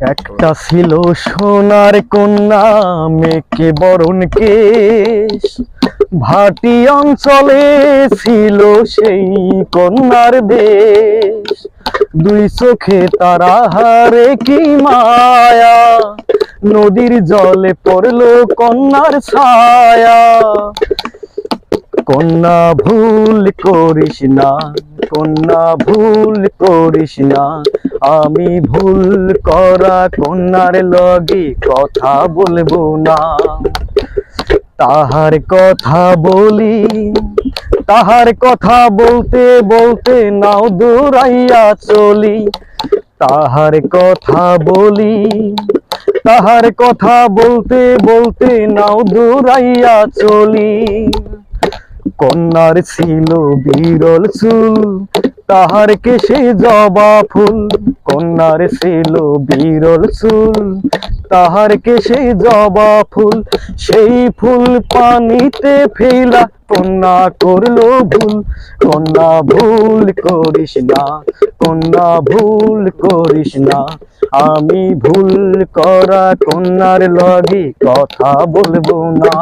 একটা ছিল সোনার কন্যা মেকে বরণ কেশ। ভাটি অঞ্চলে ছিল সেই কন্যার দেশ। দুই চোখে তারা হারে কি মায়া, নদীর জলে পড়ল কন্যার ছায়া। কন্যা, ভুল করিস না। কন্যা, ভুল করিস না। আমি ভুল করা কন্যার লগে কথা বলব না। তাহার কথা বলি, তাহার কথা বলতে বলতে নাও দৌড়াইয়া চলি। তাহার কথা বলি, তাহার কথা বলতে বলতে নাও দৌড়াইয়া চলি। কন্যার ছিল বিরল চুল, তাহার কেশে জবা ফুল। কন্যার ছিল বিরল চুল, তাহার কেশে জবা ফুল। সেই ফুল পানিতে ফেলা কন্যা করল ভুল, কন্যা ভুল করিস না, কন্যা ভুল করিস না। আমি ভুল করা কন্যার লগে কথা বলব না।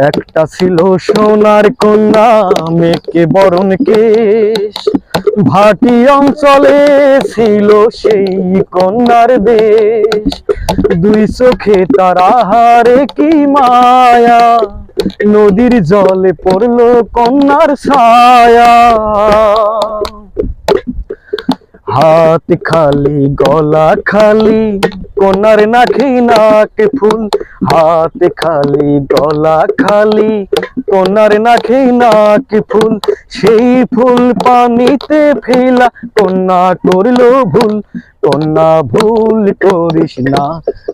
একটা ছিল সোনার কন্যা মেকে বরণ কেশ। ভাটি অঞ্চলে ছিল সেই কন্যার দেশ। দুই চোখে তারা হারে কি মায়া। নদীর জলে পড়ল কন্যার ছায়া। হাত খালি, গলা খালি কোনার নাকি নাক ফুল। হাত খালি, গলা খালি কোনার নাকি নাকে ফুল, সেই ফুল পানিতে ফেলা। কন্যা করল ভুল, কন্যা ভুল করিস না,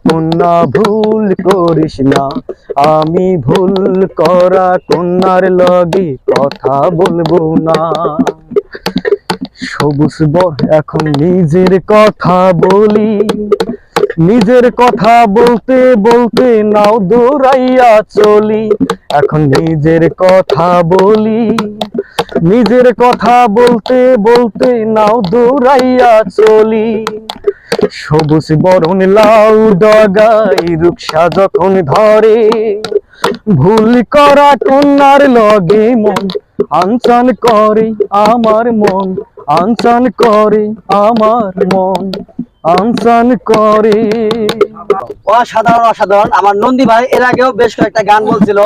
কন্যা ভুল করিস না। আমি ভুল করা কন্যার লগে কথা বলব না। সবুজ বর এখন নিজের কথা বলি। নিজের কথা বলতে বলতে নাও দৌড়াইয়া চলি। এখন নিজের কথা বলি। নিজের কথা বলতে বলতে নাও দৌড়াইয়া চলি। সবুজ বরণ লাউ ডগাই রুকসা যখন ধরে, ভুল করা কন্যার লগে মন আনচান করে আমার মন, আনচান করে আমার মন। আনচান করে। অসাধারণ অসাধারণ। আমার নন্দী ভাই এর আগেও বেশ কয়েকটা গান বলছিল।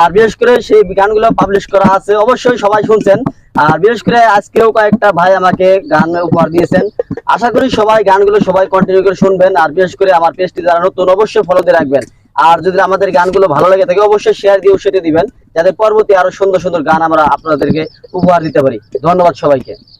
আর বিশেষ করে সেই গানগুলো পাবলিশ করা আছে, অবশ্যই সবাই শুনছেন। আর বিশেষ করে আজকেও কয়েকটা ভাই আমাকে গান উপহার দিয়েছেন। আশা করি সবাই গানগুলো সবাই কন্টিনিউ করে শুনবেন। আর বিশেষ করে আমার পেজটি যারা নতুন, অবশ্যই ফলো দিয়ে রাখবেন। আর যদি আমাদের গানগুলো ভালো লাগে থাকে, অবশ্যই শেয়ার দিয়ে উৎসাহ দিবেন। যাতে পরবর্তী আরও সুন্দর সুন্দর গান আমরা আপনাদেরকে উপহার দিতে পারি। ধন্যবাদ সবাইকে।